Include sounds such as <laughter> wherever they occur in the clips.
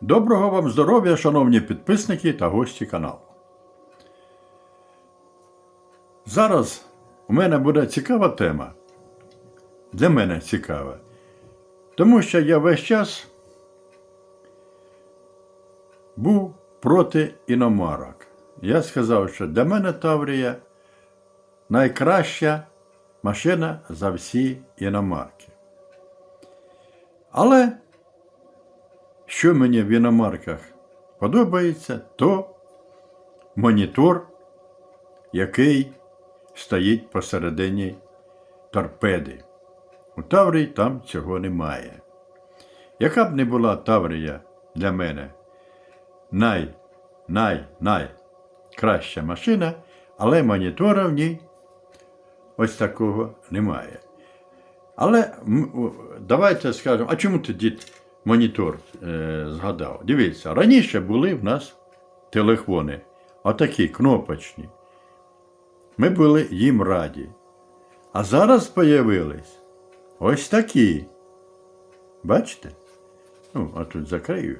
Доброго вам здоров'я, шановні підписники та гості каналу. Зараз у мене буде цікава тема. Для мене цікава. Тому що я весь час був проти іномарок. Я сказав, що для мене Таврія найкраща машина за всі іномарки. Але що мені в іномарках подобається, то монітор, який стоїть посередині торпеди. У Таврії там цього немає. Яка б не була Таврія для мене най, най, най краща машина, але монітора в ній ось такого немає. Але давайте скажемо, а чому тоді монітор е, згадав? Дивіться, раніше були в нас телефони, отакі кнопочні. Ми були їм раді. А зараз появились ось такі. Бачите? Ну, а тут закрию.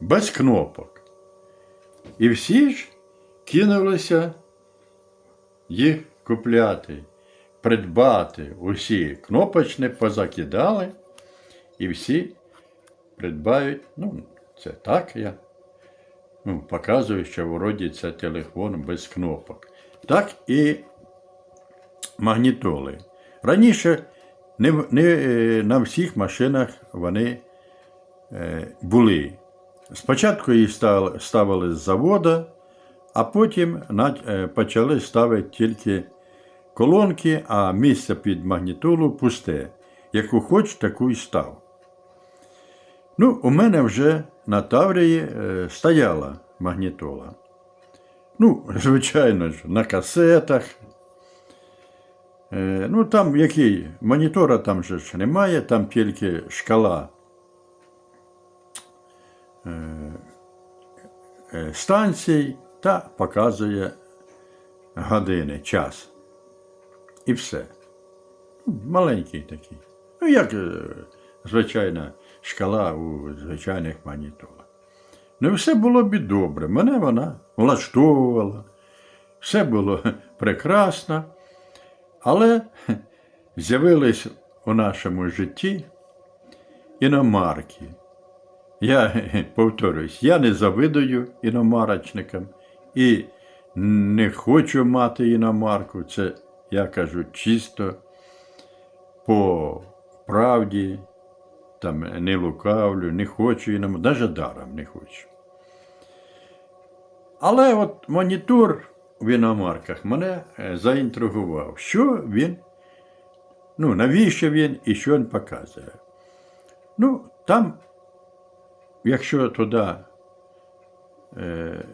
Без кнопок. І всі ж кинулися їх купляти, придбати. Усі кнопочні позакидали, і всі придбають. Ну, це так я ну, показую, що вроді це телефон без кнопок. Так і магнітоли. Раніше не, не е, на всіх машинах вони е, були. Спочатку їх ставили з завода, а потім е, почали ставити тільки колонки, а місце під магнітолу пусте. Яку хоч, таку й став. Ну, у мене вже на Таврії е, стояла магнітола. Ну, <laughs> звичайно ж, на касетах. Е, ну, там який монітора там же ж немає, там тільки шкала е, станцій та показує години, час. І все. Маленький такий. Ну, як звичайна шкала у звичайних монітолах. Ну, все було б добре. Мене вона влаштовувала. Все було <laughs> прекрасно. Але <laughs> з'явились у нашому житті іномарки. Я <laughs> повторюсь, я не завидую іномарочникам і не хочу мати іномарку. Це я кажу чисто по правді, там не лукавлю, не хочу іномарку, навіть даром не хочу. Але от монітор в іномарках мене е, заінтригував, що він, ну, навіщо він і що він показує. Ну, там, якщо туди е,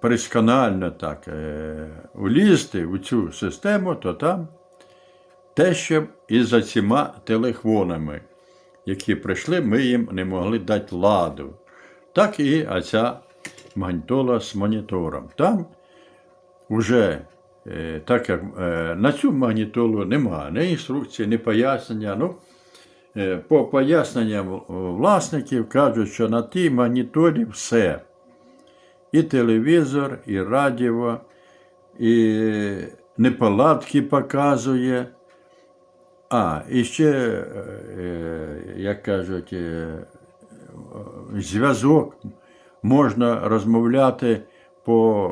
пересканально так е, улізти у цю систему, то там те, що і за цими телефонами, які прийшли, ми їм не могли дати ладу. Так і оця магнітола з монітором. Там вже е, так як е, на цю магнітолу немає ні інструкції, ні пояснення. Ну, е, по поясненням власників кажуть, що на тій магнітолі все. І телевізор, і радіо, і неполадки показує. А, і ще, е, е, як кажуть, е, зв'язок можна розмовляти по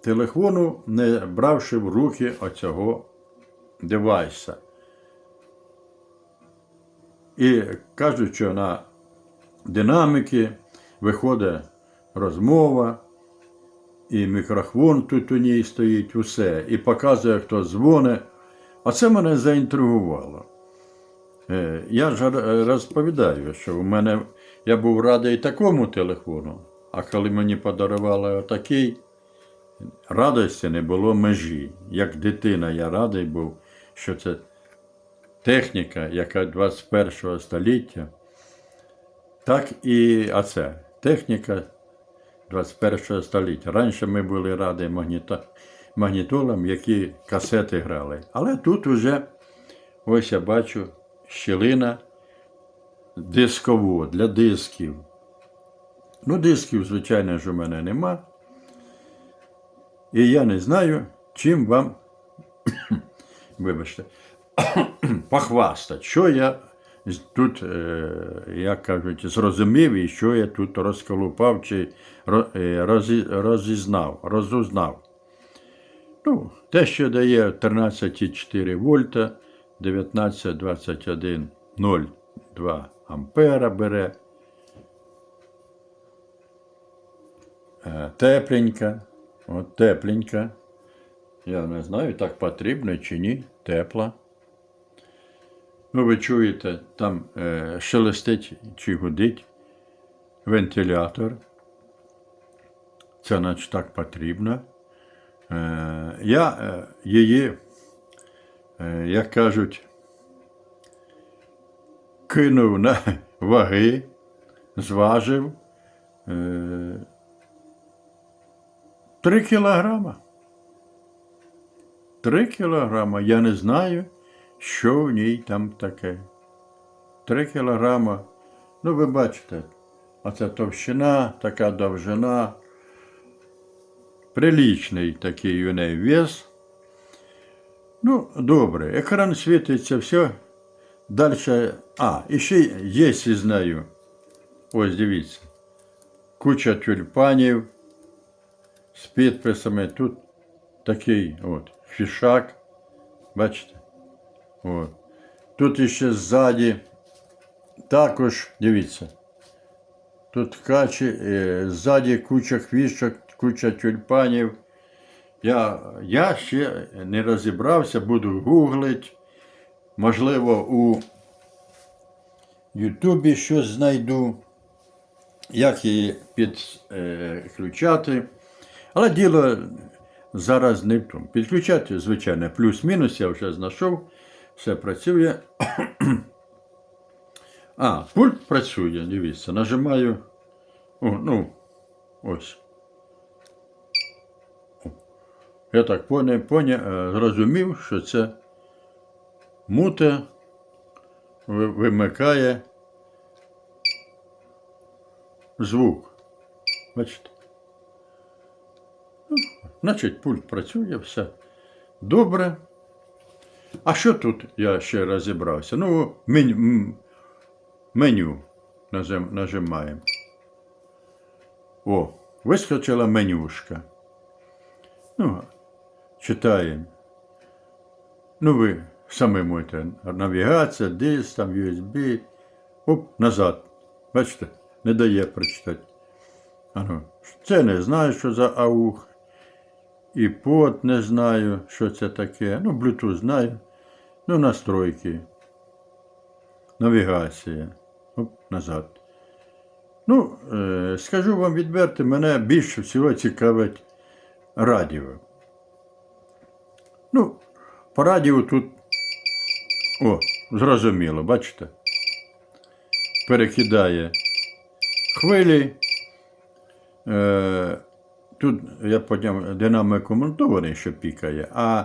телефону, не бравши в руки оцього девайса. І кажуть, що на динаміки виходить розмова, і мікрофон тут у ній стоїть, усе, і показує, хто дзвонить. А це мене заінтригувало. Е, Я ж розповідаю, що у мене я був радий такому телефону, а коли мені подарували отакий, радості не було межі. Як дитина, я радий був, що це техніка, яка 21 століття, так і оце техніка 21 століття. Раніше ми були раді магніто, магнітолам, які касети грали. Але тут уже, ось я бачу, щілина дисковод для дисків. Ну, дисків, звичайно ж, у мене нема. І я не знаю, чим вам, <coughs> вибачте, <coughs> похвастати, що я тут, е, як кажуть, зрозумів і що я тут розколупав чи е, розі- розізнав, розузнав. Ну, те, що дає 13,4 вольта, 19,21,02 ампера бере. Е, Тепленька, от тепленька. Я не знаю, так потрібно чи ні, тепла. Ну, ви чуєте, там е, шелестить чи гудить вентилятор. Це наче так потрібно. Е, я е, її, е, як кажуть, кинув на <laughs> ваги, зважив 3 кілограма. 3 кілограма. Я не знаю, що в ній там таке. 3 кілограма. Ну, ви бачите, оце товщина, така довжина. Прилічний такий у неї вес. Ну, добре, екран світиться, все. Далі. А, і ще є, знаю. Ось дивіться. Куча тюльпанів з підписами. Тут такий от фішак. Бачите? От. Тут іще ззаді також, дивіться. Тут качі, е, ззаді куча хвіщок, куча тюльпанів. Я, я ще не розібрався, буду гуглити. Можливо, у Ютубі щось знайду, як її підключати. Але діло зараз не в тому. Підключати, звичайно, плюс-мінус, я вже знайшов, все працює. <clears throat> А, пульт працює, дивіться, нажимаю. О, ну, ось. О. Я так поня, поня, е, зрозумів, що це мута вимикає звук. Бачите? Ну, значить, пульт працює, все добре. А що тут я ще розібрався? Ну, меню, меню нажимаємо. О, вискочила менюшка. Ну, читаємо. Ну, ви самі можете навігація, десь там USB. Оп, назад. Бачите, не дає прочитати. Ано, це не знаю, що за аух. І под не знаю, що це таке. Ну, Bluetooth знаю. Ну, настройки. Навігація. Оп, назад. Ну, е, скажу вам відверто, мене більше всього цікавить радіо. Ну, по радіо тут. О, зрозуміло, бачите? Перекидає хвилі. Е, тут я подняв динамику монтований, що пікає, а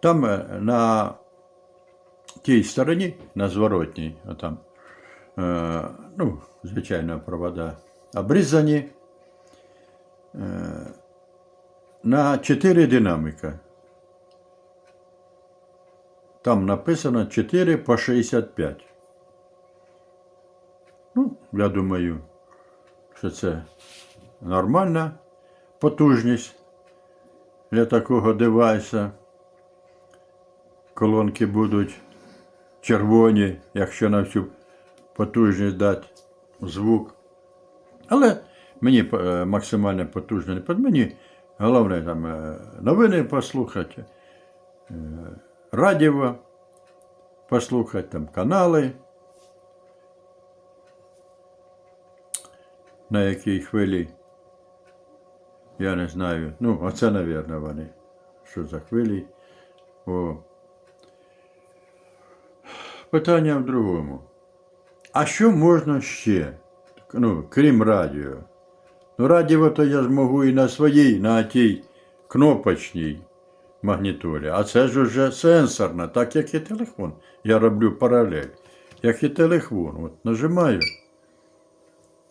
там е, на тій стороні, на зворотній, отам, е, ну, звичайно, провода обрізані. Е, на 4 динамика. Там написано 4 по 65. Ну, я думаю, що це нормальна потужність для такого девайса. Колонки будуть червоні, якщо на всю потужність дати звук. Але мені е, максимально потужно не мені. Головне там е, новини послухати, радіо послухати, там канали. На якій хвилі. Я не знаю. Ну, оце, напевно, вони. Що за хвилі? О. Питання в другому. А що можна ще? Ну, крім радіо? Ну, радіо то я ж можу і на своїй, на тій кнопочній магнітолі. А це ж уже сенсорна, так як і телефон. Я роблю паралель. Як і телефон. От нажимаю.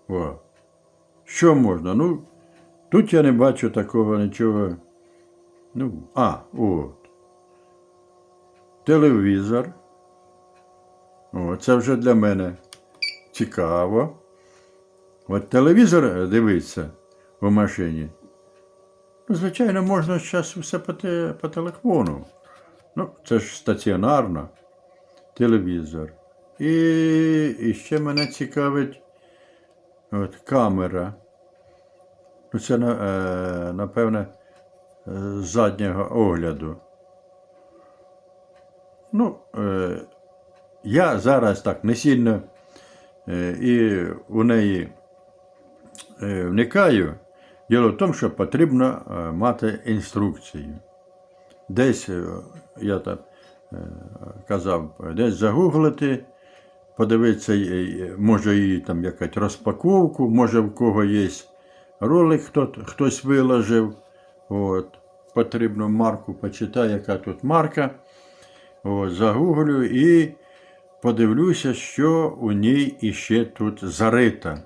О. що можна? Ну, тут я не бачу такого нічого. Ну, а, от. Телевізор. О, це вже для мене цікаво. От телевізор дивиться в машині. Звичайно, можна зараз все по, те, по телефону. Ну, це ж стаціонарно. Телевізор. І, і ще мене цікавить от, камера. Ну, це, е, напевне, е, з заднього огляду. Ну, е, я зараз так не сильно е, і у неї е, вникаю. Діло в тому, що потрібно е, мати інструкцію. Десь, е, я так е, казав, десь загуглити, подивитися, е, може її там якась розпаковку, може в кого є ролик, хто, хтось виложив. От, потрібно марку почитати, яка тут марка. От, загуглю і подивлюся, що у ній іще тут зарито,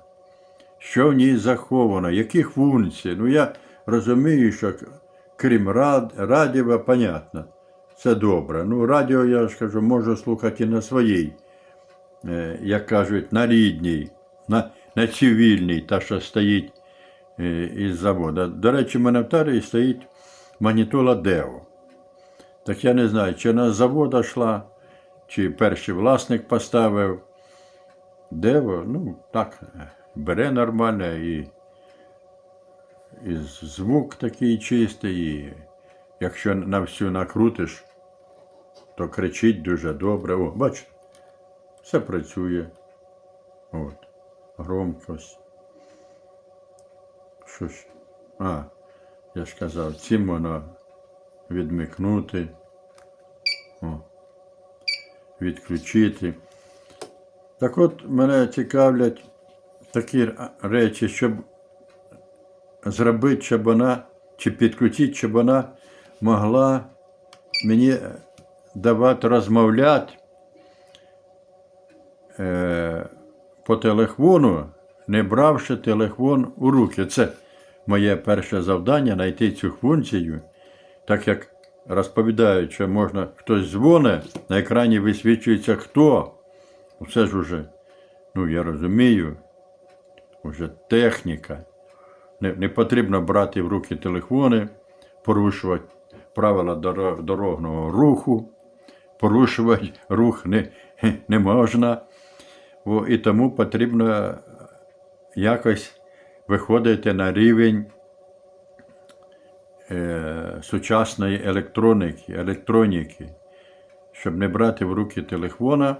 що в ній заховано, які функції. Ну, я розумію, що крім рад, радіо, понятно, це добре. Ну, радіо, я ж кажу, можу слухати і на своїй, е, як кажуть, на рідній, на, на цивільній, та, що стоїть е, із заводу. До речі, в мене в тарі стоїть магнітола Део. Так я не знаю, чи вона з заводу йшла, чи перший власник поставив. Дево, ну, так, бере нормально і, і звук такий чистий, і якщо на всю накрутиш, то кричить дуже добре. О, бачите, все працює. От, громкость. Що ж? А, я ж казав, цим воно відмикнути. О, відключити. Так от мене цікавлять такі речі, щоб зробити, щоб вона, чи підключити, щоб вона могла мені давати розмовляти е, по телефону, не бравши телефон у руки. Це моє перше завдання знайти цю функцію, так як розповідають, що можна хтось дзвонить, на екрані висвічується хто. Все ж уже, ну я розумію, вже техніка. Не, не потрібно брати в руки телефони, порушувати правила доро- дорожнього руху, порушувати рух не, не можна. О, і тому потрібно якось виходити на рівень е, сучасної електроніки, електроніки, щоб не брати в руки телефона.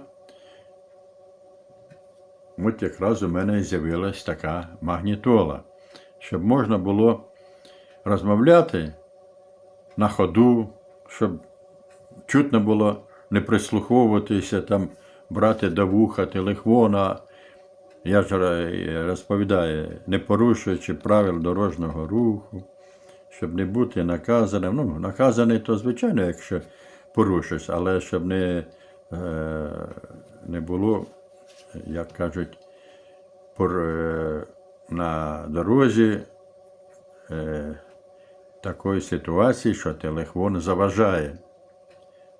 От якраз у мене з'явилась така магнітола, щоб можна було розмовляти на ходу, щоб чутно було не прислуховуватися, там, брати до вуха телефона. Я ж розповідаю, не порушуючи правил дорожнього руху, щоб не бути наказаним. Ну, наказаний, то звичайно, якщо порушиш, але щоб не, не було, як кажуть, е, на дорозі е, такої ситуації, що телефон заважає.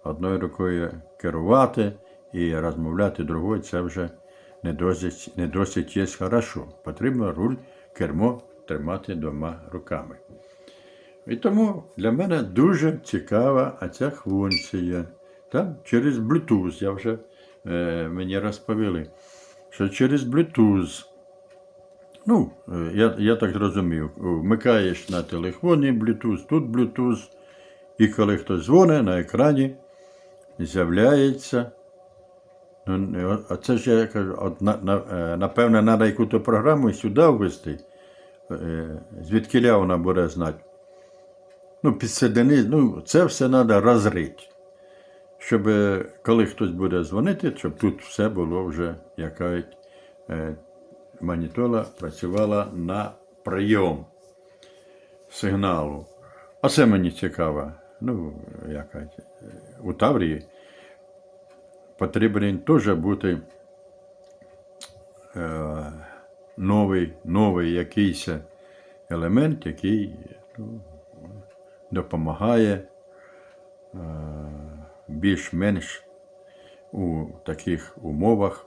Одною рукою керувати і розмовляти другою це вже не досить, не досить є хорошо. Потрібно руль, кермо тримати двома руками. І тому для мене дуже цікава ця функція. Там через Bluetooth, я вже мені розповіли, що через Bluetooth, ну, е, я, я так зрозумів, вмикаєш на телефоні Bluetooth, тут Bluetooth, і коли хтось дзвонить на екрані, з'являється. Ну, а це ж я кажу, от, на, на, е, напевне, треба яку-то програму сюди ввести, е, звідки вона буде знати. Ну, підсоедини, ну, це все треба розрити. Щоб е, коли хтось буде дзвонити, щоб тут все було вже, яка е, манітола працювала на прийом сигналу. А це мені цікаво. Ну, яка, е, у Таврії потрібен теж бути е, новий, новий якийсь елемент, який ну, допомагає е, більш-менш у таких умовах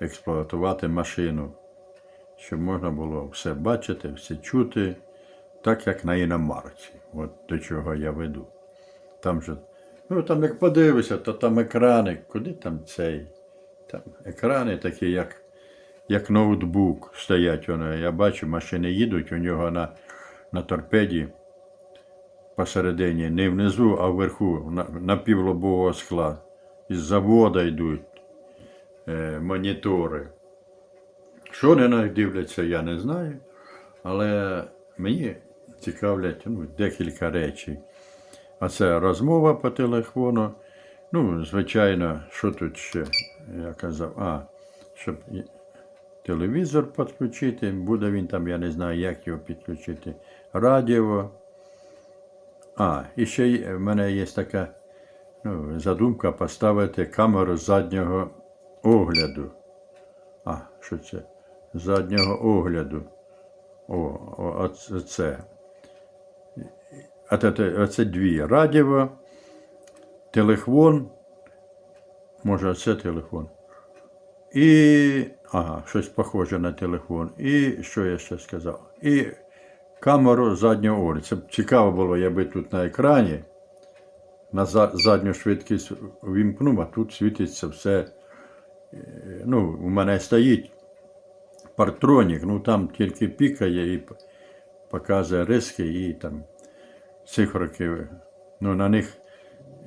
експлуатувати машину, щоб можна було все бачити, все чути, так як на іномарці. От до чого я веду. Там же, ну там як подивишся, то там екрани, куди там цей? Там екрани такі, як, як ноутбук стоять. Воно. Я бачу, машини їдуть, у нього на, на торпеді посередині, не внизу, а вверху, на, на півлобового скла. Із завода йдуть е, монітори. Що вони на них дивляться, я не знаю. Але мені цікавлять ну, декілька речей. А це розмова по телефону. Ну, звичайно, що тут ще я казав, а, щоб телевізор підключити, буде він там, я не знаю, як його підключити. Радіо. А, і ще в мене є така ну, задумка поставити камеру заднього огляду. А, що це? Заднього огляду. О, оце- оце дві. Радіо, телефон. Може, це телефон. І. Ага, щось похоже на телефон. І що я ще сказав? І камеру заднього огляду. Це б цікаво було, якби тут на екрані на за- задню швидкість вімкнув, а тут світиться все. е, Ну, у мене стоїть партронік, ну там тільки пікає і показує риски і там циферки. Ну, на них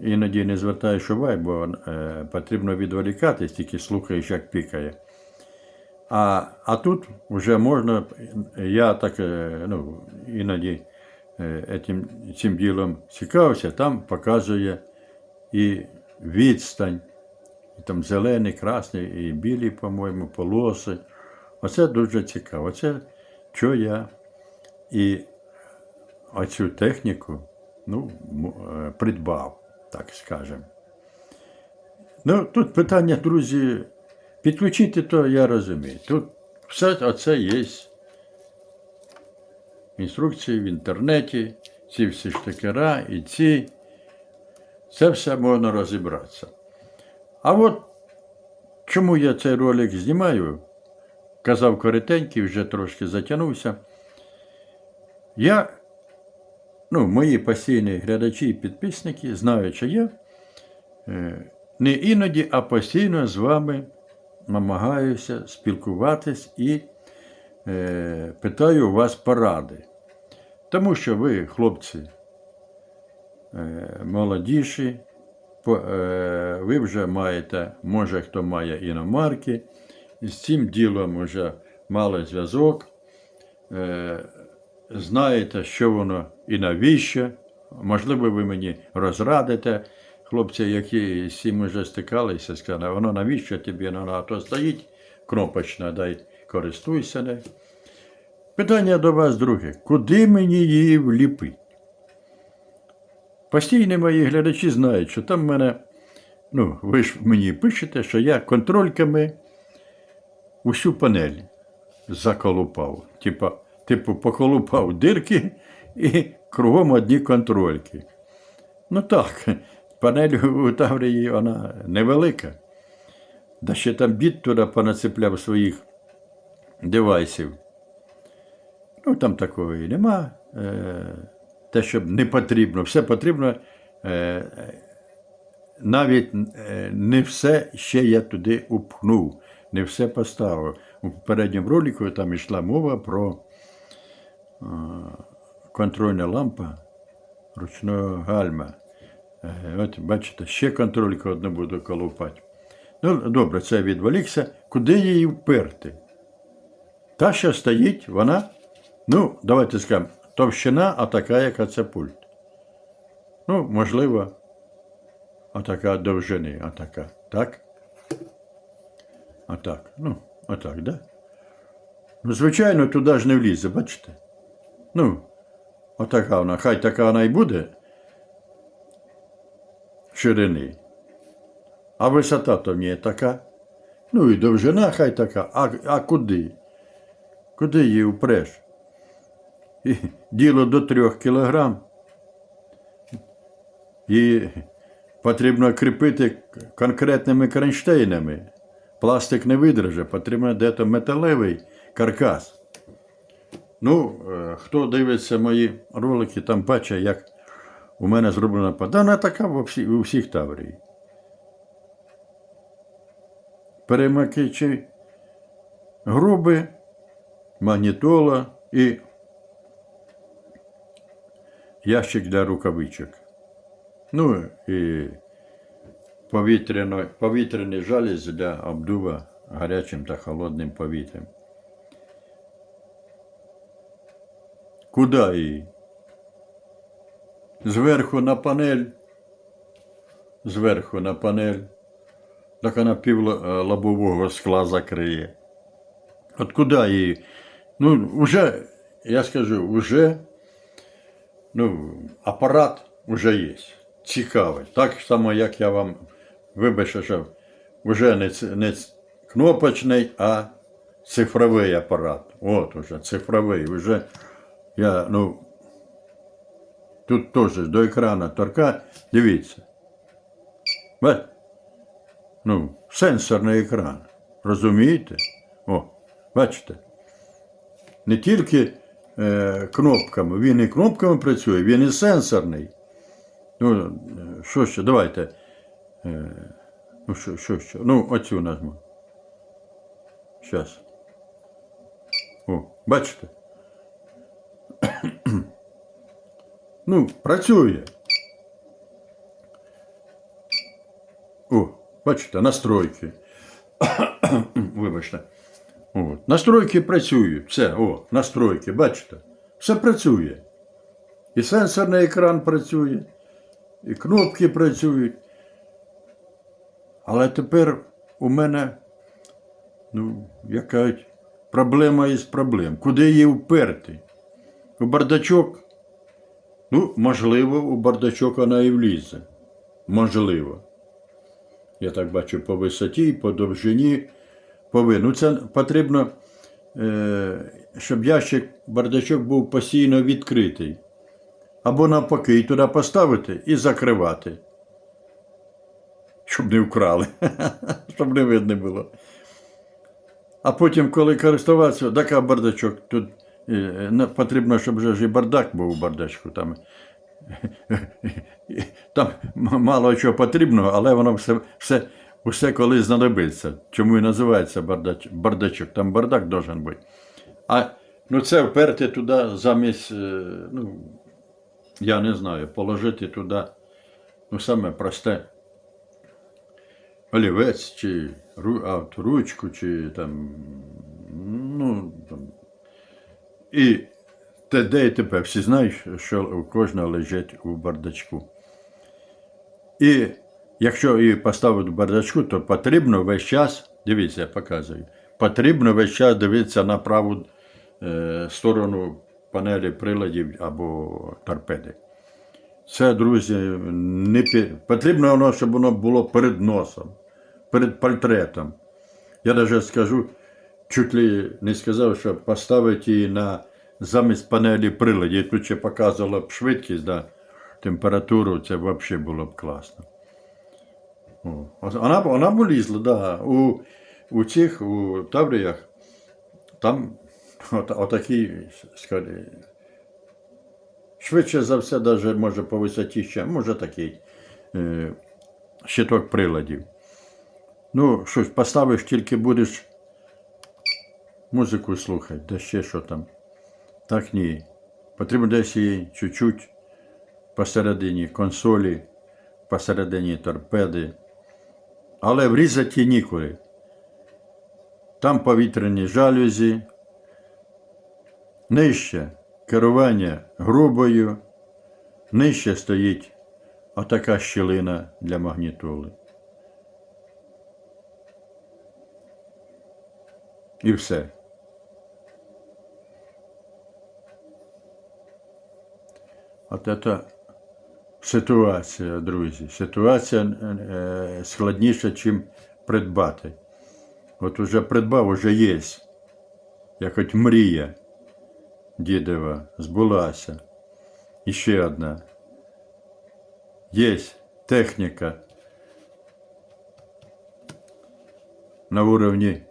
іноді не звертаєш уваги, бо е, потрібно відволікатись, тільки слухаєш, як пікає. А, а тут вже можна, я так е, ну, іноді е, цим ділом цікавився, там показує і відстань, і там зелений, красний, і білі, по-моєму, полоси. Оце дуже цікаво. Це що я і оцю техніку ну, е, придбав, так скажемо. Ну, тут питання, друзі, підключити то я розумію. Тут все оце є. Інструкції в інтернеті, ці всі штикера і ці. Це все можна розібратися. А от чому я цей ролик знімаю, казав коротенький, вже трошки затягнувся. Я, ну, мої постійні глядачі і підписники знають, що я е, не іноді, а постійно з вами намагаюся спілкуватись і е, питаю у вас поради. Тому що ви, хлопці, е, молодіші, по- е, ви вже маєте, може хто має іномарки, з цим ділом вже мали зв'язок, е, знаєте, що воно і навіщо. Можливо, ви мені розрадите, хлопці, які з цим вже стикалися, сказали, воно навіщо тобі воно, а то стоїть кнопочна, дай користуйся. Не. Питання до вас друге. Куди мені її вліпити? Постійні мої глядачі знають, що там мене, ну, ви ж мені пишете, що я контрольками усю панель заколупав. Типа, типу, поколупав дирки і кругом одні контрольки. Ну так, панель <laughs> у Таврії вона невелика. Да ще там бід туди понацепляв своїх девайсів. Ну, там такого і нема. Е, те, що не потрібно, все потрібно. Е, навіть е, не все ще я туди упхнув, не все поставив. У попередньому ролику там йшла мова про контрольна лампа ручного гальма. От бачите, ще контрольку одну буду колупати. Ну, добре, це відволікся. Куди її вперти? Та, що стоїть, вона, ну, давайте скажемо, товщина, а така, яка це пульт. Ну, можливо, отака довжини, отака. Так? Отак. Ну, отак, да? Ну, звичайно, туди ж не влізе, бачите? Ну, отака вона, хай така вона і буде ширини. А висота то ній така. Ну і довжина хай така. А, а куди? Куди її впреш? І діло до трьох кілограм. Її потрібно кріпити конкретними кронштейнами. Пластик не видержить, потрібно дето металевий каркас. Ну, е, хто дивиться мої ролики, там бачить, як у мене зроблена пода. Вона така у всіх таврії. Перемикачі груби, магнітола і ящик для рукавичок. Ну і повітряний жаліз для обдува гарячим та холодним повітрям. Куди її? Зверху на панель. Зверху на панель. Так вона пів лобового скла закриє. От куди її? Ну, вже, я скажу, вже ну, апарат вже є. Цікавий. Так само, як я вам вибачте, що вже не, не кнопочний, а цифровий апарат. От уже цифровий. Вже я, ну, тут теж до екрану торка. Дивіться. Бачите? Ну, сенсорний екран. Розумієте? О, бачите? Не тільки е, кнопками, він і кнопками працює, він і сенсорний. Ну, е, що ще? Давайте. Е, ну, що, що, що? Ну, оцю нажму. Щас. О, бачите? Ну, працює. О, бачите, настройки. <coughs> Вибачте. От. Настройки працюють. Все, о, настройки, бачите? Все працює. І сенсорний екран працює, і кнопки працюють. Але тепер у мене, ну, як кажуть, проблема із проблем. Куди її вперти? У бардачок? Ну, можливо, у бардачок вона і влізе. Можливо. Я так бачу по висоті, по довжині. Повинен. Ну, це потрібно, е, щоб ящик, бардачок був постійно відкритий. Або навпаки, туди поставити і закривати. Щоб не вкрали, <laughs> щоб не видно було. А потім, коли користуватися, така бардачок, тут потрібно, щоб вже ж і бардак був у бардачку. Там, там мало чого потрібно, але воно все, все, все коли знадобиться. Чому і називається бардач, бардачок? Там бардак должен бути. А ну це вперти туди замість, е, ну, я не знаю, положити туди, ну, саме просте олівець, чи ру- ручку, чи там, ну, там. І те, де і тепер всі знають, що у кожного лежить у бардачку. І якщо її поставити в бардачку, то потрібно весь час, дивіться, я показую, потрібно весь час дивитися на праву е, сторону панелі приладів або торпеди. Це, друзі, не потрібно воно, щоб воно було перед носом, перед портретом. Я навіть скажу, чуть ли не сказав, що поставити її на замість панелі приладів. Тут ще показувала б швидкість, да, температуру, це взагалі було б класно. О, вона, вона б влізла, да. У, у цих, у Тавріях, там от, отакі, скажімо, Швидше за все, навіть може по висоті ще, може такий е, щиток приладів. Ну, що ж, поставиш, тільки будеш музику слухати, де ще що там. Так ні. Потрібно десь її чуть-чуть посередині консолі, посередині торпеди. Але врізати її нікуди. Там повітряні жалюзі, Нижче керування грубою, нижче стоїть отака щілина для магнітоли. І все. От це ситуація, друзі. Ситуація е, складніша, ніж придбати. От уже придбав, уже є. як хоч мрія дідова збулася. І ще одна. Є техніка на уровні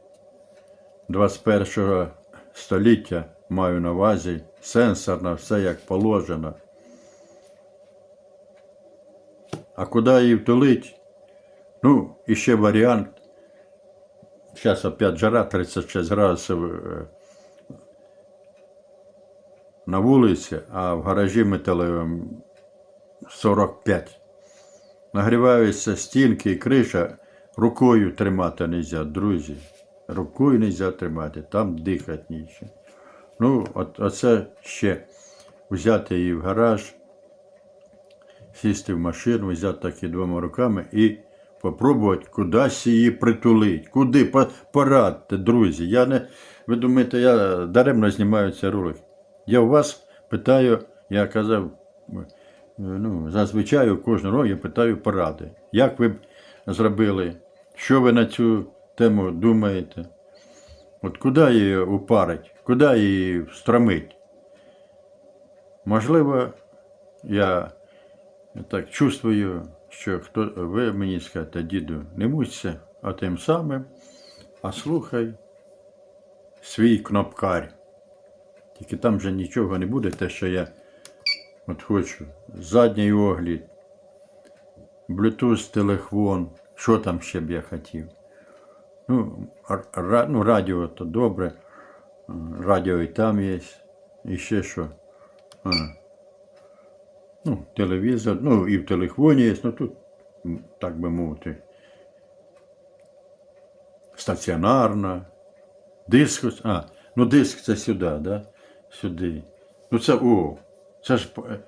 21 століття, маю на увазі, сенсорна, все як положено. А куди її втулить? Ну, і ще варіант. Зараз опять жара 36 градусів е, на вулиці, а в гаражі металевому 45. Нагріваються стінки і криша, рукою тримати не можна, друзі. Рукою не можна тримати, там дихати нічого. Ну, от, оце ще взяти її в гараж, сісти в машину, взяти такі двома руками і попробувати кудись її притулити. Куди? По- Порадьте, друзі. Я не, ви думаєте, я даремно знімаю цей ролик. Я у вас питаю, я казав, ну, зазвичай у кожного року я питаю поради. Як ви б зробили? Що ви на цю тему думаєте? От куди її упарить, куди її встромить? Можливо, я так чувствую, що хто, ви мені скажете, діду, не мучся, а тим самим, а слухай свій кнопкар. Тільки там вже нічого не буде, те, що я от хочу. Задній огляд, Bluetooth телефон, що там ще б я хотів. Ну, ну радіо то добре. Радіо і там є. І ще що. А. Ну, телевізор, ну і в телефоні є, ну тут, так би мовити. Стаціонарна. Диск, а, ну диск це сюди, да? Сюди. Ну це о. Це ж е,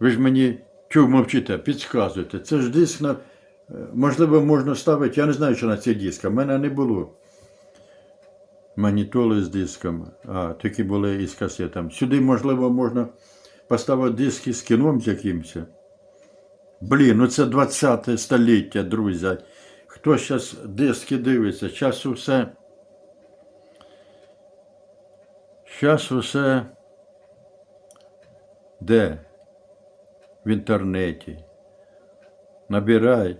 ви ж мені чого мовчите, підказуєте. Це ж диск на. е, Можливо, можна ставити, я не знаю, що на цей диск, в мене не було. Манітоли з диском, а такі були із касетами. Сюди, можливо, можна поставити диски з кіном з якимось. Блін, ну це 20 століття, друзі. Хто зараз диски дивиться? Зараз усе. Зараз усе де? В інтернеті. Набирай,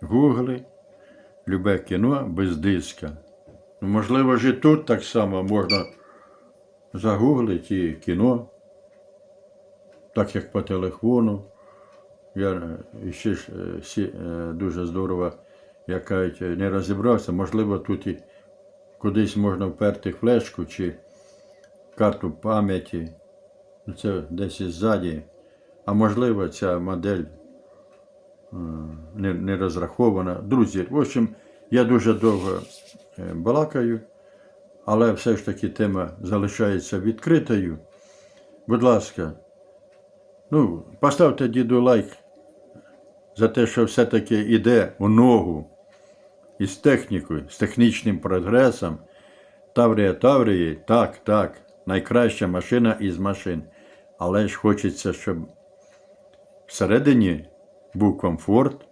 гугли, любе кіно без диска. Ну, можливо, ж і тут так само можна загуглити і кіно, так як по телефону. Я е, ще ж е, е, дуже здорово, як кажуть, не розібрався. Можливо, тут і кудись можна вперти флешку чи карту пам'яті. Ну, Це десь ззаді. А можливо, ця модель не, не розрахована. Друзі, в общем, я дуже довго балакаю, але все ж таки тема залишається відкритою. Будь ласка, ну, поставте діду лайк за те, що все-таки йде у ногу із технікою, з технічним прогресом. Таврія Таврії, так, так, найкраща машина із машин. Але ж хочеться, щоб всередині був комфорт.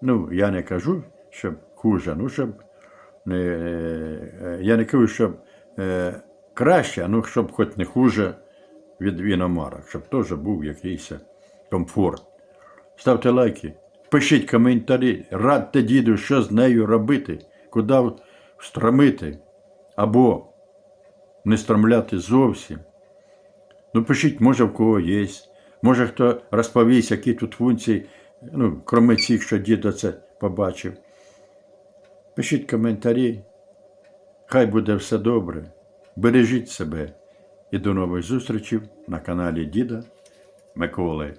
Ну, я не кажу, щоб хуже, ну, щоб не, е, я не кажу, щоб е, краще, ну, щоб хоч не хуже від іномарок, щоб теж був якийсь комфорт. Ставте лайки, пишіть коментарі, радьте діду, що з нею робити, куди встромити, або не стромляти зовсім. Ну, пишіть, може, в кого є. Може, хто розповість, які тут функції, ну, кроме цих, що дідо це побачив. Пишіть коментарі. Хай буде все добре. Бережіть себе. І до нових зустрічей на каналі Діда Миколи.